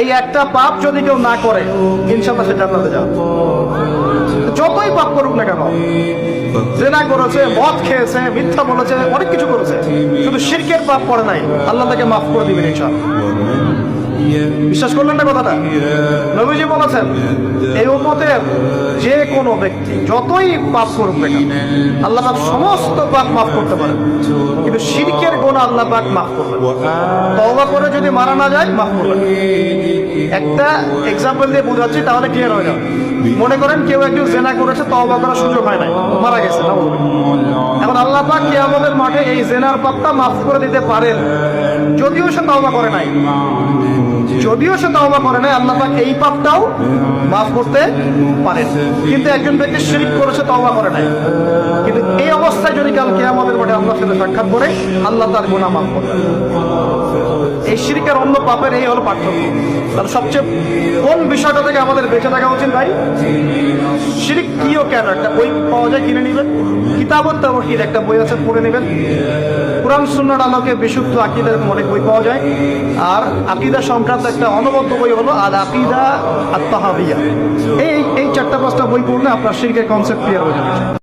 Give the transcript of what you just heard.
এই একটা পাপ যদি কেউ না করে ইনশাল্লাহ সে জান্নাতে যাবে। যতই পাপ করুক না কেন, জেনা করেছে, মদ খেয়েছে, মিথ্যা বলেছে, অনেক কিছু করেছে। শুধু শিরকের পাপ পড়ে নাই, আল্লাহ তাকে মাফ করে দিবেন ইনশাল্লাহ বিশ্বাস করলেন না কথাটা? নবীজি বলেছেন, এই উম্মতের যে কোনো ব্যক্তি যতই পাপ করুক না আল্লাহ পাক সমস্ত পাপ মাফ করতে পারেন। কিন্তু শিরকের গোনা আল্লাহ পাক মাফ করবেন তওবা করে যদি মারা না যায়, মাফ করবেন একটা এক্সাম্পল দিয়ে বোঝাচ্ছি, তাহলে ক্লিয়ার হয়ে যাবে। মনে করেন কেউ একজন জেনা করেছে, তওবা করার সুযোগ হয় নাই, মারা গেছে এখন আল্লাহ পাক আমাদের মাঠে এই জেনার পাপটা মাফ করে দিতে পারেন। যদিও সে তওবা করে নাই। যদিও সে তওবা করে নাই, আল্লাহ পাক এই পাপটাও মাফ করতে পারেন কিন্তু একজন ব্যক্তি শিরিক করেছে তওবা করে নাই। কিন্তু এই অবস্থায় যদি কাল কিয়ামতের মাঠে আল্লাহর সাথে সাক্ষাৎ করে, আল্লাহ তার গুনাহ মাফ করবেন এই শিরিকের অন্য পাপের এই হলো পার্থক্য। তাহলে সবচেয়ে কোন বিষয়টা থেকে আমাদের বেঁচে থাকা উচিত ভাই? শিরিক কি কেন একটা বই পাওয়া যায়, কিনে নেবেন। কিতাবত তাওহীদ একটা বই আছে, পড়ে নেবেন। কোরআন সুন্নার আলোকে বিশুদ্ধ আকিদার অনেক বই পাওয়া যায়। আর আকিদা সংক্রান্ত একটা অনবদ্য বই হলো আল আকিদা আত্মাহাবিয়া এই এই চারটা পাঁচটা বই পড়লে আপনার শিল্পের কনসেপ্ট ক্লিয়ার হয়ে যাবে।